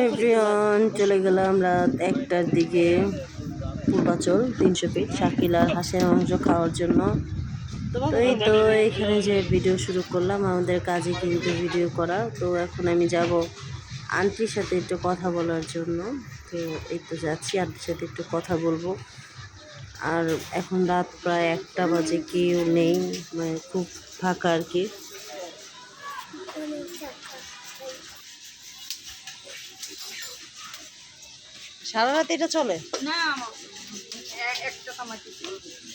Everyone চলে গেলাম রাত একটার দিকে। পূর্বাচল, তিনশো ফিট শাকিলার হাঁসের মাংস খাওয়ার জন্য। তো এই তো এখানে যে ভিডিও শুরু করলাম, আমাদের কাজে কিন্তু ভিডিও করা। তো এখন আমি যাব আন্টির সাথে একটু কথা বলার জন্য। তো এই তো যাচ্ছি, আন্টির সাথে একটু কথা বলব। আর এখন রাত প্রায় একটা বাজে, কেউ নেই মানে খুব ফাঁকা আর কি। সারা রাত এটা চলে? না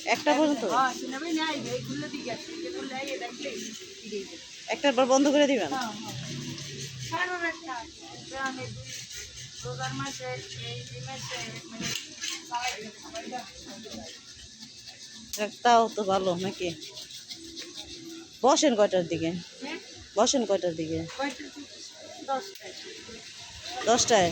একটা পর্যন্ত? হ্যাঁ একটার পর বন্ধ করে দিবেন? হ্যাঁ হ্যাঁ। মানে তাও তো ভালো নাকি? বসেন কয়টার দিকে? বসেন কয়টার দিকে? দশটায়?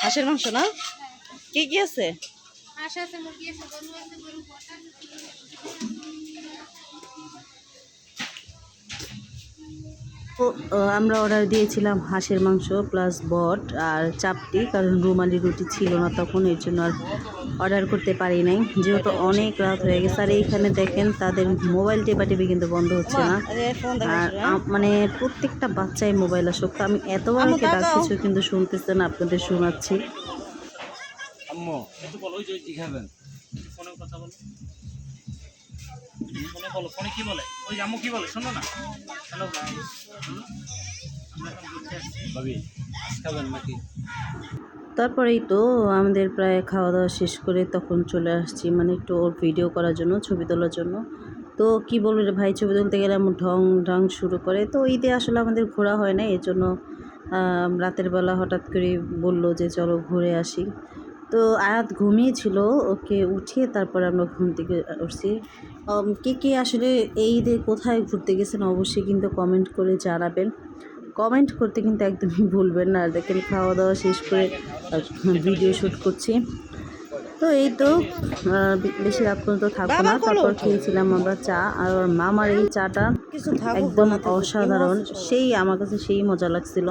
হাঁসের মাংস না? কি কি আছে? আছে আমরা অর্ডার দিয়েছিলাম হাঁসের মাংস প্লাস বট আর চাপটি কারণ রুমালি রুটি ছিল না তখন এর জন্য আর অর্ডার করতে পারি নাই। যেহেতু অনেক রাত হয়ে গেছে আর এইখানে দেখেন তাদের মোবাইল টেপাটেপি কিন্তু বন্ধ হচ্ছে না। আর মানে প্রত্যেকটা বাচ্চাই মোবাইল আসক্ত। আমি এতবার ওকে ডাকতেছি কিন্তু শুনতেছে না আপনাদের শোনাচ্ছি। আম্মু একটু বলো ওই যে কি খাবেন? ফোনে কথা বলো। ফোনে বলো ফোনে কি বলে? ওই আম্মু কি বলে? শোনো না। হ্যালো তারপরেই তো আমাদের প্রায় খাওয়া দাওয়া শেষ করে তখন চলে আসছি মানে একটু ওর ভিডিও করার জন্য ছবি তোলার জন্য। তো কি বলব রে ভাই ছবি তুলতে গেলে আমার ঢং ঢং শুরু করে। তো ঈদে আসলে আমাদের ঘোরা হয় না এর জন্য রাতের বেলা হঠাৎ করে বলল যে চলো ঘুরে আসি। তো আয়াত ঘুমিয়েছিল ওকে উঠিয়ে তারপর আমরা ঘুম থেকে উঠছি। কে কে আসলে এই ঈদে কোথায় ঘুরতে গেছেন অবশ্যই কিন্তু কমেন্ট করে জানাবেন। কমেন্ট করতে কিন্তু একদমই ভুলবেন না। দেখেন খাওয়া দাওয়া শেষ করে ভিডিও শ্যুট করছি। তো এই তো বেশি রাত পর্যন্ত থাকব না। তারপর খেয়েছিলাম আমরা চা আর ওর মামার এই চাটা একদম অসাধারণ। সেই আমার কাছে সেই মজা লাগছিল।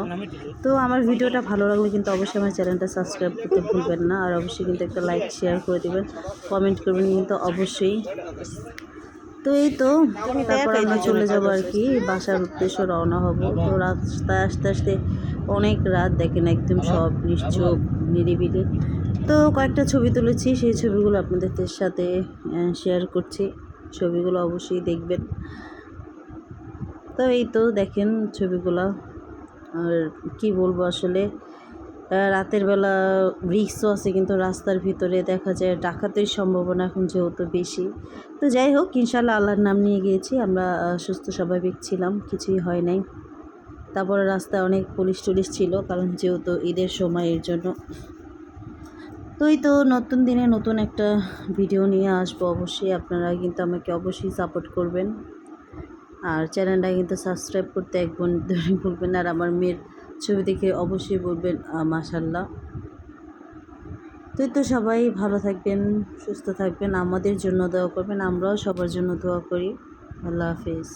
তো আমার ভিডিওটা ভালো লাগলে কিন্তু অবশ্যই আমার চ্যানেলটা সাবস্ক্রাইব করতে ভুলবেন না। আর অবশ্যই কিন্তু একটা লাইক শেয়ার করে দেবেন। কমেন্ট করবেন কিন্তু অবশ্যই। তো এই তো তারপর আমরা চলে যাব আর কি। বাসার উদ্দেশ্য রওনা হব। তো রাস্তায় আস্তে আস্তে অনেক রাত দেখেন একদম সব নিশ্চুপ নিরিবিলি। তো কয়েকটা ছবি তুলেছি, সেই ছবিগুলো আপনাদের সাথে শেয়ার করছি। ছবিগুলো অবশ্যই দেখবেন। তো এই তো দেখেন ছবিগুলো। আর কি বলব আসলে রাতের বেলা রিক্সও আছে, কিন্তু রাস্তার ভিতরে দেখা যায় ডাকাতের সম্ভাবনা এখন যেহেতু বেশি। তো যাই হোক ইনশাল্লাহ আল্লাহর নাম নিয়ে গিয়েছি, আমরা সুস্থ স্বাভাবিক ছিলাম, কিছুই হয় নাই। তারপরে রাস্তায় অনেক পুলিশ টুলিশ ছিল, কারণ যেহেতু ঈদের সময় এর জন্য। তো এই তো নতুন দিনে নতুন একটা ভিডিও নিয়ে আসব। অবশ্যই আপনারা কিন্তু আমাকে অবশ্যই সাপোর্ট করবেন। আর চ্যানেলটা কিন্তু সাবস্ক্রাইব করতে একবার ধরে বলবেন আর আমার মেয়ের ছবি দেখে অবশ্যই বলবেন মাশাল্লাহ তো তো সবাই ভালো থাকবেন, সুস্থ থাকবেন, আমাদের জন্য দোয়া করবেন, আমরাও সবার জন্য দোয়া করি। আল্লাহ হাফিজ।